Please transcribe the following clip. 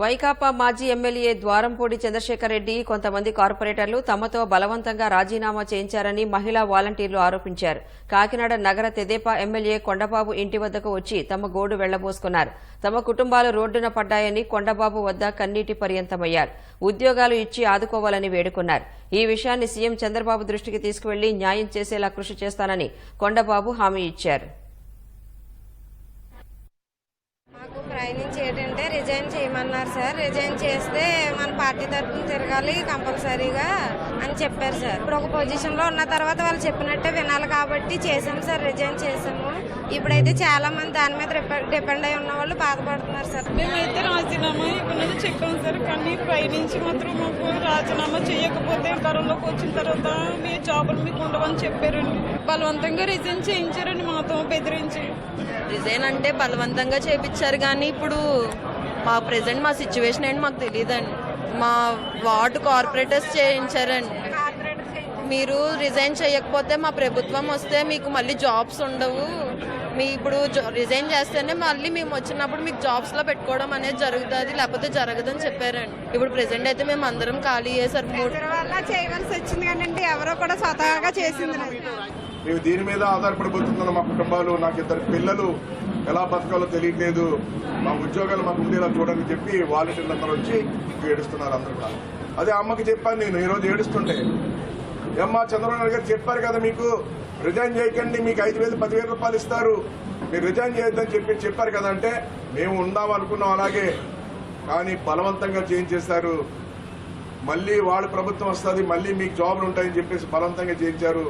వైకాపా మాజీ ఎమ్మెల్యే ద్వారంపూడి చంద్రశేఖర్ రెడ్డి కొంతమంది కార్పొరేటర్లు తమతో బలవంతంగా రాజీనామా చేయించారని మహిళా వాలంటీర్లు ఆరోపించారు. కాకినాడ నగర తెదేపా ఎమ్మెల్యే కొండబాబు ఇంటి వద్దకు వచ్చి తమ గోడు వెళ్ళబోసుకున్నారు. తమ కుటుంబాలు రోడ్డున పడ్డాయని కొండబాబు వద్ద కన్నీటి పర్యంతమయ్యారు. ఉద్యోగాలు ఇచ్చి ఆదుకోవాలని వేడుకున్నారు. ఈ విషయాన్ని సీఎం చంద్రబాబు దృష్టికి తీసుకువెళ్ళి న్యాయం చేసేలా కృషి చేస్తానని కొండబాబు హామీ ఇచ్చారు. మాకు ఏంటంటే రిజైన్ చేయమన్నారు సార్. రిజైన్ చేస్తే మన పార్టీ తరఫున తిరగాలి కంపల్సరీగా అని చెప్పారు సార్. ఇప్పుడు ఒక పొజిషన్లో ఉన్న తర్వాత వాళ్ళు చెప్పినట్టే వినాలి కాబట్టి చేసాం సార్ రిజైన్ చేసాము ఇప్పుడైతే చాలా మంది దాని మీద డిపెండ్ అయి ఉన్న వాళ్ళు బాధపడుతున్నారు సార్. మేమైతే రాజీనామా ఇప్పుడు చెప్పాము సార్ కానీ పైనుంచి మాత్రం మాకు రాజీనామా చేయకపోతే కరోనాలోకి వచ్చిన తర్వాత మీ జాబులు మీకు ఉండవని చెప్పారండి. బలవంతంగా రిజైన్ చేయించారండి మాతో బెదిరించి. రిజైన్ అంటే బలవంతంగా చేపించారు కానీ ఇప్పుడు మా ప్రెసెంట్ మా సిచ్యువేషన్ ఏంటి మాకు తెలియదండి మా వార్డు కార్పొరేటర్స్ చేయించారండి. మీరు రిజైన్ చేయకపోతే మా ప్రభుత్వం వస్తే మీకు మళ్ళీ జాబ్స్ ఉండవు. మీ ఇప్పుడు రిజైన్ చేస్తేనే మళ్ళీ మేము వచ్చినప్పుడు మీకు జాబ్స్లో పెట్టుకోవడం అనేది జరుగుతుంది లేకపోతే జరగదని చెప్పారండి. ఇప్పుడు ప్రెసెంట్ అయితే మేము అందరం ఖాళీ చేసారు మూడు వల్ల చేయవలసి వచ్చింది కానీ ఎవరో కూడా స్వతహాగా చేసింది మేము దీని మీద ఆధారపడిపోతున్నాం మా కుటుంబాలు నాకు ఇద్దరు పిల్లలు. ఎలా బతకాలో తెలియట్లేదు. మా ఉద్యోగాలు మాకు ఉండేలా చూడని చెప్పి వాలంటీర్లు అందరూ వచ్చి ఏడుస్తున్నారు అందరూ కూడా. అదే అమ్మకి చెప్పాను నేను ఈరోజు ఏడుస్తుంటే. ఎమ్మా చంద్రబాబు నాయుడు గారు చెప్పారు కదా మీకు రిజైన్ చేయకండి మీకు ఐదు వేలు పదివేల రూపాయలు ఇస్తారు. మీరు రిజైన్ చేయొద్దని చెప్పి చెప్పారు కదా అంటే మేము ఉందాం అనుకున్నాం అలాగే. కానీ బలవంతంగా చేంజ్ చేశారు. మళ్ళీ వాళ్ళ ప్రభుత్వం వస్తుంది మళ్ళీ మీకు జాబులు ఉంటాయని చెప్పేసి బలవంతంగా చేయించారు.